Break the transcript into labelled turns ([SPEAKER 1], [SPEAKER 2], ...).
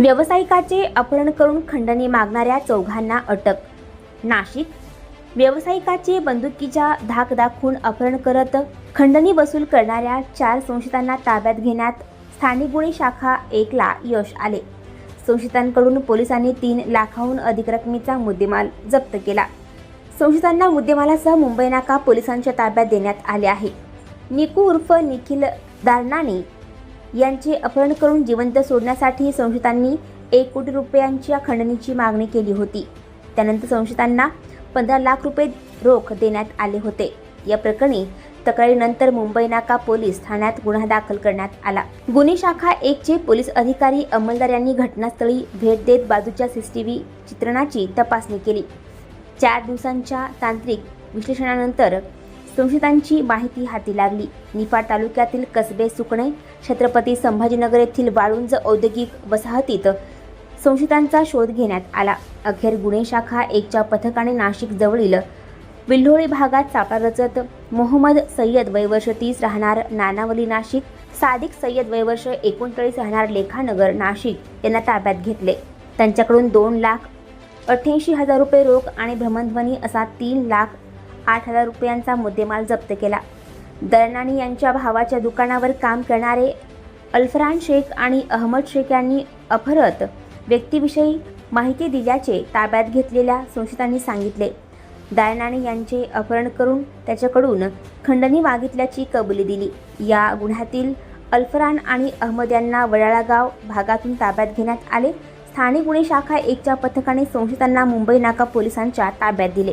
[SPEAKER 1] व्यावसायिकाचे अपहरण करून खंडणी मागणाऱ्या चौघांना अटक. नाशिक व्यावसायिकाचे बंदुकीच्या धाक दाखवून अपहरण करत खंडणी वसूल करणाऱ्या चार संशयितांना ताब्यात घेण्यात स्थानिक गुन्हे शाखा एकला यश आले. संशयितांकडून पोलिसांनी तीन लाखाहून अधिक रकमेचा मुद्देमाल जप्त केला. संशयितांना मुद्देमालासह मुंबई नाका पोलिसांच्या ताब्यात देण्यात आले आहे. निकू उर्फ निखिल दारनाने यांचे अपहरण करून जिवंत सोडण्यासाठी संशयितांनी एक कोटी रुपयांच्या खंडणीची मागणी केली होती. त्यानंतर संशयितांना पंधरा लाख रुपये रोख देण्यात आले होते. या प्रकरणी तक्रारीनंतर मुंबई नाका पोलीस ठाण्यात गुन्हा दाखल करण्यात आला. गुन्हे शाखा एकचे पोलीस अधिकारी अंमलदार यांनी घटनास्थळी भेट देत बाजूच्या सीसीटीव्ही चित्रणाची तपासणी केली. चार दिवसांच्या तांत्रिक विश्लेषणानंतर संशयितांची माहिती हाती लागली. निफाड तालुक्यातील कसबे सुकणे छत्रपती संभाजीनगर येथील वाळुंज औद्योगिक वसाहतीत संशयितांचा शोध घेण्यात आला. अखेर गुन्हे शाखा एकच्या पथकाने नाशिक जवळील विल्होळी भागात सापळा रचत मोहम्मद सय्यद वयवर्ष तीस राहणार नानावली नाशिक सादिक सय्यद वयवर्ष एकोणचाळीस राहणार लेखानगर नाशिक यांना ताब्यात घेतले. त्यांच्याकडून दोन लाख अठ्ठ्याऐंशी हजार रुपये रोख आणि भ्रमणध्वनी असा तीन लाख आठ हजार रुपयांचा मुद्देमाल जप्त केला. दरनाणी यांच्या भावाच्या दुकानावर काम करणारे अल्फरान शेख आणि अहमद शेख यांनी अपहरत व्यक्तीविषयी माहिती दिल्याचे ताब्यात घेतलेल्या संशयितांनी सांगितले. दायनाने यांचे अपहरण करून त्याच्याकडून खंडणी मागितल्याची कबुली दिली. या गुन्ह्यातील अल्फरान आणि अहमद यांना वडाळागाव भागातून ताब्यात घेण्यात आले. स्थानिक गुन्हे शाखा एकच्या पथकाने संशयितांना मुंबई नाका पोलिसांच्या ताब्यात दिले.